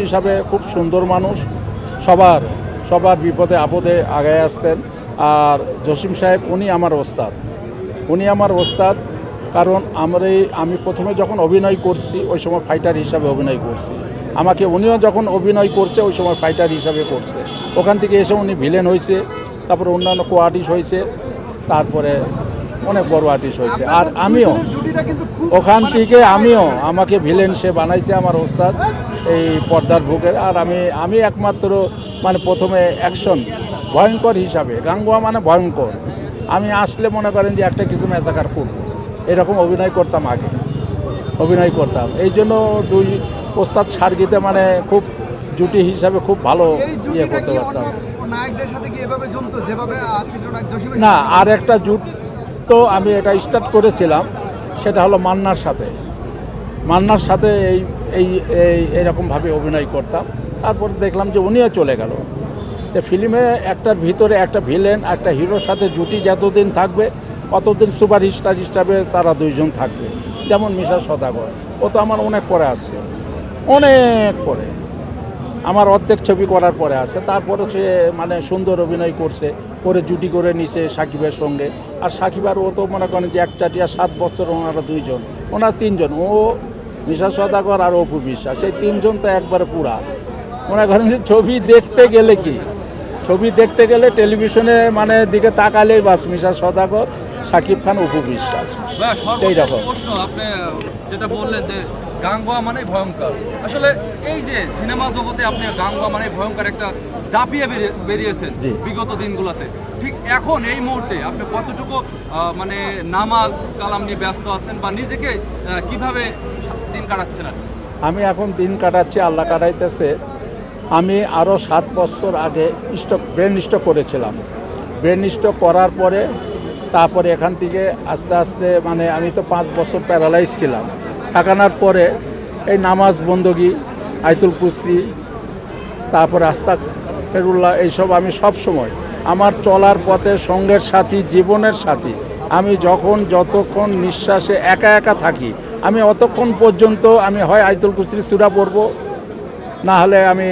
হিসাবে খুব সুন্দর মানুষ। সবার সবার বিপদে, আপদে আগে আসতেন। আর জসিম সাহেব উনি আমার ওস্তাদ। উনি আমার ওস্তাদ কারণ আমার এই, আমি প্রথমে যখন অভিনয় করছি, ওই সময় ফাইটার হিসাবে অভিনয় করছি। আমাকে উনিও যখন অভিনয় করছে, ওই সময় ফাইটার হিসাবে করছে। ওখান থেকে এসে উনি ভিলেন হয়েছে, তারপরে অন্যান্য কো আর্টিস্ট হয়েছে, তারপরে অনেক বড় আর্টিস্ট হয়েছে। আর আমিও ওখান মানে থেকে আমিও আমাকে ভিলেন সে বানাইছে আমার ওস্তাদ এই পর্দার বুকের। আর আমি আমি একমাত্র মানে প্রথমে অ্যাকশন ভয়ঙ্কর হিসাবে। গাঙ্গুয়া মানে ভয়ঙ্কর। আমি আসলে মনে করেন যে একটা কিছু ম্যাচাকার করব এরকম অভিনয় করতাম আগে। অভিনয় করতাম। এই জন্য দুই ওস্তাদ ছাড়গিতে মানে খুব জুটি হিসাবে খুব ভালো ইয়ে করতে পারতাম। না আর একটা জুট তো আমি এটা স্টার্ট করেছিলাম। সেটা হলো মান্নার সাথে। মান্নার সাথে এই এই এই, এরকমভাবে অভিনয় করতাম। তারপর দেখলাম যে উনিও চলে গেল। তো ফিল্মে একটার ভিতরে একটা ভিলেন, একটা হিরোর সাথে জুটি যতদিন থাকবে, অতদিন সুপার স্টার হিসাবে তারা দুইজন থাকবে। যেমন মিশা সদাগর। ও তো আমার অনেক পরে আসছে। অনেক পরে। আমার অর্ধেক ছবি করার পরে আসে। তারপরে সে মানে সুন্দর অভিনয় করছে, করে জুটি করে নিছে সাকিবের সঙ্গে। আর সাকিব আর ও তো মনে করেন যে একচাটিয়া সাত বছর ওনারা দুইজন, ওনার তিনজন। ও নিশা সদাগর আর অপু বিশ্বাস সেই তিনজন তো একবারে পুরা। মনে করেন যে ছবি দেখতে গেলে কি? ছবি দেখতে গেলে টেলিভিশনে মানে দিকে তাকালেই বাস মিশা সদাগর সাকিব খান অপু বিশ্বাস। এইরকম। প্রশ্ন আপনি যেটা বললেন যে গাঙ্গুয়া মানে ভয়ঙ্কর। আসলে এই যে সিনেমা জগতে আপনি গাঙ্গুয়া মানে ভয়ঙ্কর একটা দাপিয়ে বেরিয়ে- বেরিয়েছেন। বিগত দিনগুলোতে। ঠিক এখন এই মুহূর্তে আপনি কতটুকু মানে নামাজ কালাম নিয়ে ব্যস্ত আছেন বা নিজেকে কীভাবে দিন কাটাচ্ছেন আমি এখন দিন কাটাচ্ছি আল্লাহ কাটাইতেছে। আমি আরও সাত বছর আগে স্টক ব্রেন স্টক করেছিলাম। ব্রেন স্টক করার পরে তারপরে এখান থেকে আস্তে আস্তে মানে আমি তো পাঁচ বছর প্যারালাইজ ছিলাম। থাকানোর পরে এই নামাজ বন্দগি, আইতুল কুসরি তারপরে আস্তা ফেরুল্লাহ, এইসব আমি সব সময় আমার চলার পথে, সঙ্গের সাথী, জীবনের সাথী, আমি যখন যতক্ষণ নিঃশ্বাসে একা একা থাকি, আমি অতক্ষণ পর্যন্ত আমি হয় আইতুল কুসরি সুরা পড়ব, না হলে আমি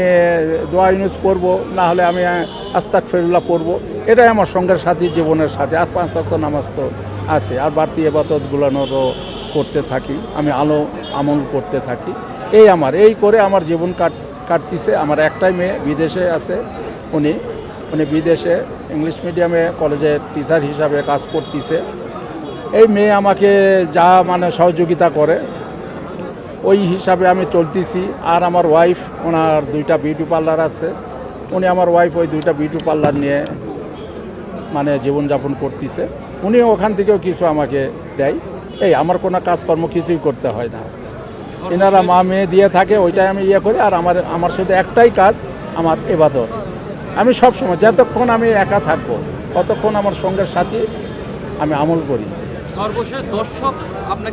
দোয়া ইউনুস পড়ব, না হলে আমি আস্তাক ফেরুল্লাহ পড়ব। এটাই আমার সঙ্গের সাথী জীবনের সাথে। আর পাঁচ অক্ত নামাজ তো আছে। আর বাড়তি এবাদতগুলোরও করতে থাকি। আমি আলো আমল করতে থাকি। এই আমার, এই করে আমার জীবন কাট, কাটতিছে। আমার একটাই মেয়ে বিদেশে আছে উনি। উনি বিদেশে ইংলিশ মিডিয়ামে কলেজে টিচার হিসাবে কাজ করতেছে। এই মেয়ে আমাকে যা মানে সহযোগিতা করে, ওই হিসাবে আমি চলতেছি। আর আমার ওয়াইফ ওনার দুইটা বিউটি পার্লার আছে। উনি আমার ওয়াইফ ওই দুইটা বিউটি পার্লার নিয়ে মানে জীবনযাপন করতেছে। উনি ওখান থেকেও কিছু আমাকে দেয়। এই আমার কোনো কাজকর্ম কিছুই করতে হয় না। এনারা মা মেয়ে দিয়ে থাকে, ওইটাই আমি ইয়ে করি, আর আমার আমার শুধু একটাই কাজ, আমার এবাদত। আমি সব সময় যতক্ষণ আমি একা থাকব, ততক্ষণ আমার সঙ্গের সাথে আমি আমল করি। সর্বশেষ দর্শক আপনাকে